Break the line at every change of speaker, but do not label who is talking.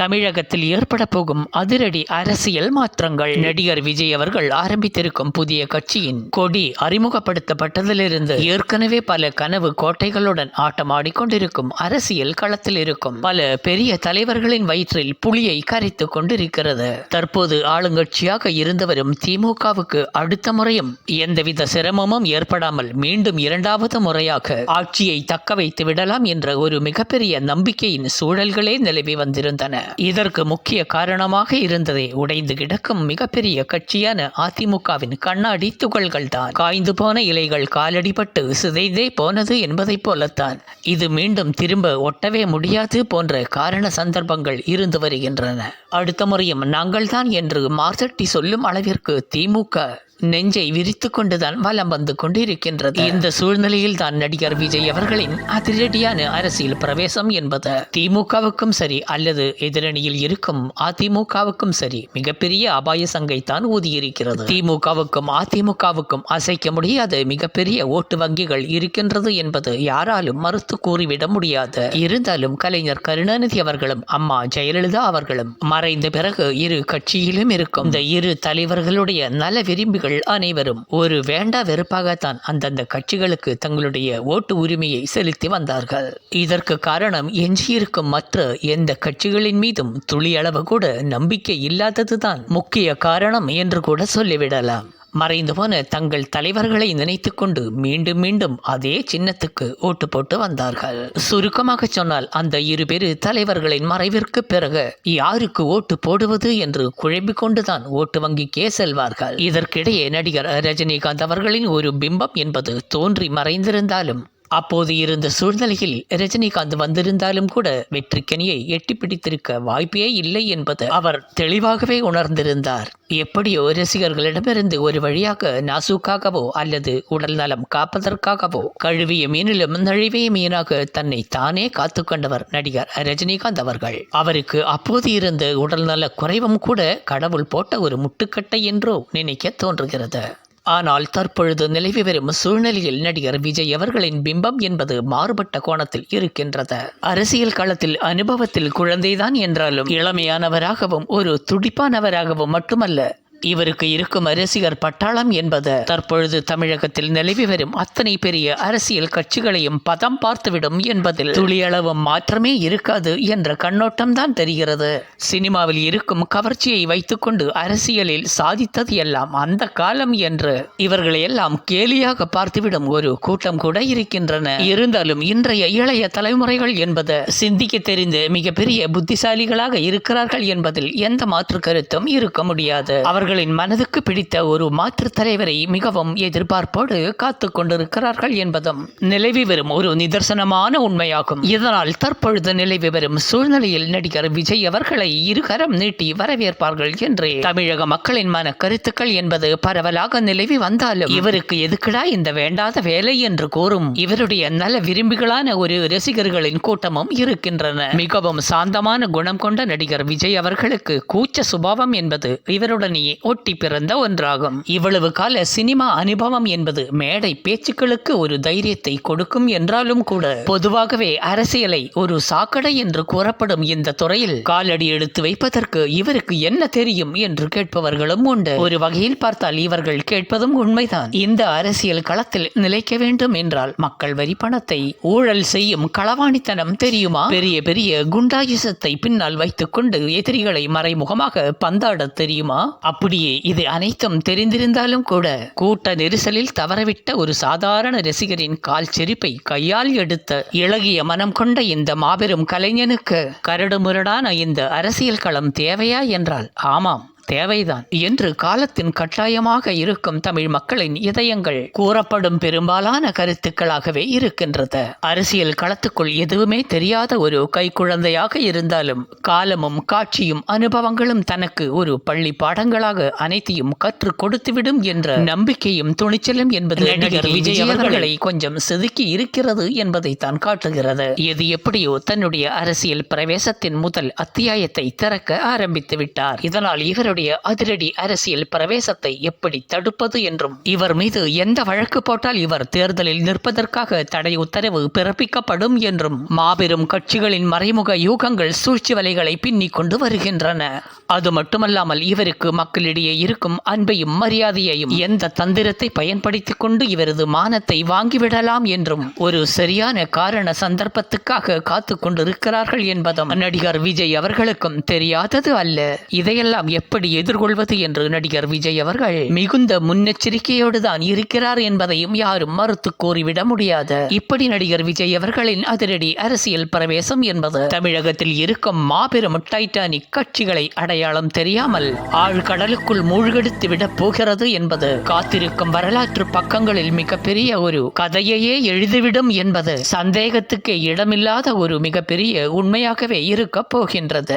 தமிழகத்தில் ஏற்பட போகும் அதிரடி அரசியல் மாற்றங்கள். நடிகர் விஜய் அவர்கள் ஆரம்பித்திருக்கும் புதிய கட்சியின் கொடி அறிமுகப்படுத்தப்பட்டதிலிருந்து ஏற்கனவே பல கனவு கோட்டைகளுடன் ஆட்டமாடிக்கொண்டிருக்கும் அரசியல் களத்தில் இருக்கும் பல பெரிய தலைவர்களின் வயிற்றில் புலியை கரைத்து கொண்டிருக்கிறது. தற்போது ஆளுங்கட்சியாக இருந்து வரும் திமுகவுக்கு அடுத்த முறையும் எந்தவித சிரமமும் ஏற்படாமல் மீண்டும் இரண்டாவது முறையாக ஆட்சியை தக்க வைத்து விடலாம் என்ற ஒரு மிகப்பெரிய நம்பிக்கையின் சூழல்களே நிலவி வந்திருந்தன. இதற்கு முக்கிய காரணமாக இருந்ததே உடைந்து கிடக்கும் மிகப்பெரிய கட்சியான அதிமுகவின் கண்ணாடி துகள்கள் தான் காய்ந்து போன இலைகள் காலடிபட்டு சிதைந்தே போனது என்பதைப் போலத்தான். இது மீண்டும் திரும்ப ஒட்டவே முடியாது போன்ற காரண சந்தர்ப்பங்கள் இருந்து வருகின்றன. அடுத்த முறையும் நாங்கள்தான் என்று மார்த்தட்டி சொல்லும் அளவிற்கு திமுக நெஞ்சை விரித்து கொண்டுதான் வலம் வந்து கொண்டிருக்கின்றது. இந்த சூழ்நிலையில் தான் நடிகர் விஜய் அவர்களின் அதிரடியான அரசியல் பிரவேசம் என்பது. திமுகவுக்கும் சரி அல்லது எதிரணியில் இருக்கும் அதிமுகவுக்கும் சரி மிகப்பெரிய அபாய சங்கை தான் ஊதியிருக்கிறது. திமுகவுக்கும் அதிமுகவுக்கும் அசைக்க முடியாத மிகப்பெரிய ஓட்டு வங்கிகள் இருக்கின்றது என்பது யாராலும் மறுத்து கூறிவிட முடியாது. இருந்தாலும் கலைஞர் கருணாநிதி அவர்களும் அம்மா ஜெயலலிதா அவர்களும் மறைந்த பிறகு இரு கட்சியிலும் இருக்கும். இந்த இரு தலைவர்களுடைய நல விரும்பிகள் அனைவரும் ஒரு வேண்டா வெறுப்பாகத்தான் அந்தந்த கட்சிகளுக்கு தங்களுடைய ஓட்டு உரிமையை செலுத்தி வந்தார்கள். இதற்கு காரணம் எஞ்சியிருக்கும் மற்ற எந்த கட்சிகளின் மீதும் துளியளவு கூட நம்பிக்கை இல்லாததுதான் முக்கிய காரணம் என்று கூட சொல்லிவிடலாம். மறைந்து போன தங்கள் தலைவர்களை நினைத்துக்கொண்டு மீண்டும் மீண்டும் அதே சின்னத்துக்கு ஓட்டு போட்டு வந்தார்கள். சுருக்கமாக சொன்னால் அந்த இரு பெரு தலைவர்களின் மறைவிற்கு பிறகு யாருக்கு ஓட்டு போடுவது என்று குழம்பிக் கொண்டுதான் ஓட்டு வங்கிக்கே செல்வார்கள். இதற்கிடையே நடிகர் ரஜினிகாந்த் அவர்களின் ஒரு பிம்பம் என்பது தோன்றி மறைந்திருந்தாலும் அப்போது இருந்த சூழ்நிலையில் ரஜினிகாந்த் வந்திருந்தாலும் கூட வெற்றிக்கனியை எட்டி பிடித்திருக்க வாய்ப்பே இல்லை என்பது அவர் தெளிவாகவே உணர்ந்திருந்தார். எப்படியோ ரசிகர்களிடமிருந்து ஒரு வழியாக நாசுக்காகவோ அல்லது உடல் நலம் காப்பதற்காகவோ கழுவிய மீனிலும் நழுவிய மீனாக தன்னை தானே காத்துக்கொண்டவர் நடிகர் ரஜினிகாந்த் அவர்கள். அவருக்கு அப்போது இருந்த உடல்நல குறைவும் கூட கடவுள் போட்ட ஒரு முட்டுக்கட்டை என்றோ நினைக்க தோன்றுகிறது. ஆனால் தற்பொழுது நிலவி வரும் சூழ்நிலையில் நடிகர் விஜய் அவர்களின் பிம்பம் என்பது மாறுபட்ட கோணத்தில் இருக்கின்றது. அரசியல் களத்தில் அனுபவத்தில் குழந்தைதான் என்றாலும் இளமையானவராகவும் ஒரு துடிப்பானவராகவும் மட்டுமல்ல இவருக்கு இருக்கும் ரசிகர் பட்டாளம் என்பது தற்பொழுது தமிழகத்தில் நிலவி வரும் அத்தனை பெரிய அரசியல் கட்சிகளையும் பதம் பார்த்துவிடும் என்பதில் துளியளவும் மாற்றமே இருக்காது என்ற கண்ணோட்டம் தான் தெரிகிறது. சினிமாவில் இருக்கும் கவர்ச்சியை வைத்துக்கொண்டு அரசியலில் சாதித்தது எல்லாம் அந்த காலம் என்று இவர்களை எல்லாம் கேலியாக பார்த்துவிடும் ஒரு கூட்டம் கூட இருக்கின்றன. இருந்தாலும் இன்றைய இளைய தலைமுறைகள் என்பது சிந்திக்க தெரிந்து மிகப்பெரிய புத்திசாலிகளாக இருக்கிறார்கள் என்பதில் எந்த மாற்று கருத்தும் இருக்க முடியாது. அவர்கள் அவர்களின் மனதுக்கு பிடித்த ஒரு மாற்றுத் தலைவரை மிகவும் எதிர்பார்ப்போடு காத்து கொண்டிருக்கிறார்கள் என்பதும் நிலவி வரும் ஒரு நிதர்சனமான உண்மையாகும். இதனால் தற்பொழுது நிலவி வரும் சூழ்நிலையில் நடிகர் விஜய் அவர்களை இருகரம் நீட்டி வரவேற்பார்கள் என்று. தமிழக மக்களின் மன கருத்துக்கள் என்பது பரவலாக நிலவி வந்தாலும் இவருக்கு எதுக்கடா இந்த வேண்டாத வேலை என்று கூறும். இவருடைய நல விரும்பிகளான ஒரு ரசிகர்களின் கூட்டமும் இருக்கின்றன. மிகவும் சாந்தமான குணம் கொண்ட நடிகர் விஜய் அவர்களுக்கு கூச்ச சுபாவம் என்பது இவருடனேயே ஒட்டி பிறந்த ஒன்றாகும். இவ்வளவு கால சினிமா அனுபவம் என்பது மேடை பேச்சுக்களுக்கு ஒரு தைரியத்தை கொடுக்கும் என்றாலும் கூட பொதுவாகவே அரசியலை ஒரு சாக்கடை என்று கூறப்படும் இந்த துறையில் காலடி எடுத்து வைப்பதற்கு இவருக்கு என்ன தெரியும் என்று கேட்பவர்களும் உண்டு. ஒரு வகையில் பார்த்தால் இவர்கள் கேட்பதும் உண்மைதான். இந்த அரசியல் களத்தில் நிலைக்க வேண்டும் என்றால் மக்கள் வரி பணத்தை ஊழல் செய்யும் களவாணித்தனம் தெரியுமா? பெரிய பெரிய குண்டாயுசத்தை பின்னால் வைத்துக்கொண்டு எதிரிகளை மறைமுகமாக பந்தாட தெரியுமா? அப்படியே இது அனைத்தும் தெரிந்திருந்தாலும் கூட கூட்ட நெரிசலில் தவறவிட்ட ஒரு சாதாரண ரசிகரின் கால் செருப்பை கையால் எடுத்த இளகிய மனம் கொண்ட இந்த மாபெரும் கலைஞனுக்கு கரடுமுரடான இந்த அரசியல் களம் தேவையா என்றால் ஆமாம். தேவைதான் என்று காலத்தின் கட்டாயமாக இருக்கும் தமிழ் மக்களின் இதயங்கள் கூறப்படும் பெரும்பாலான கருத்துக்களாகவே இருக்கின்றது. அரசியல் களத்துக்குள் எதுவுமே தெரியாத ஒரு கைக்குழந்தையாக இருந்தாலும் காலமும் காட்சியும் அனுபவங்களும் தனக்கு ஒரு பள்ளி பாடங்களாக அனைத்தையும் கற்றுக் கொடுத்துவிடும் என்ற நம்பிக்கையும் துணிச்சலும் என்பது நடிகர் விஜய் அவர்களை கொஞ்சம் செதுக்கி இருக்கிறது என்பதை தான் காட்டுகிறது. எது எப்படியோ தன்னுடைய அரசியல் பிரவேசத்தின் முதல் அத்தியாயத்தை திறக்க ஆரம்பித்து விட்டார். இதனால் இவருடைய இவருடைய அதிரடி அரசியல் பிரவேசத்தை எப்படி தடுப்பது என்றும் இவர் மீது எந்த வழக்கு போட்டால் இவர் தேர்தலில் நிற்பதற்காக தடை உத்தரவு பிறப்பிக்கப்படும் என்றும் மாபெரும் கட்சிகளின் மறைமுக யூகங்கள் சூழ்ச்சி வலைகளை பின்னிக் கொண்டு வருகின்றன. அது மட்டுமல்லாமல் இவருக்கு மக்களிடையே இருக்கும் அன்பையும் மரியாதையையும் எந்த தந்திரத்தை பயன்படுத்திக் கொண்டு இவரது மானத்தை வாங்கிவிடலாம் என்றும் ஒரு சரியான காரண சந்தர்ப்பத்துக்காக காத்து கொண்டிருக்கிறார்கள் என்பதும் நடிகர் விஜய் அவர்களுக்கும் தெரியாதது அல்ல. இதையெல்லாம் எப்படி எதிர்கொள்வது என்று நடிகர் விஜய் அவர்கள் மிகுந்த முன்னெச்சரிக்கையோடு தான் இருக்கிறார் என்பதையும் யாரும் மறுத்து கூறிவிட முடியாது. இப்படி நடிகர் விஜய் அவர்களின் அதிரடி அரசியல் பிரவேசம் என்பது தமிழகத்தில் இருக்கும் மாபெரும் டைட்டானிக் கட்சிகளை அடையாளம் தெரியாமல் ஆழ்கடலுக்குள் மூழ்கெடுத்து விடப் போகிறது என்பது காத்திருக்கும் வரலாற்று பக்கங்களில் மிகப்பெரிய ஒரு கதையையே எழுதிவிடும் என்பது சந்தேகத்துக்கு இடமில்லாத ஒரு மிகப்பெரிய உண்மையாகவே இருக்கப் போகின்றது.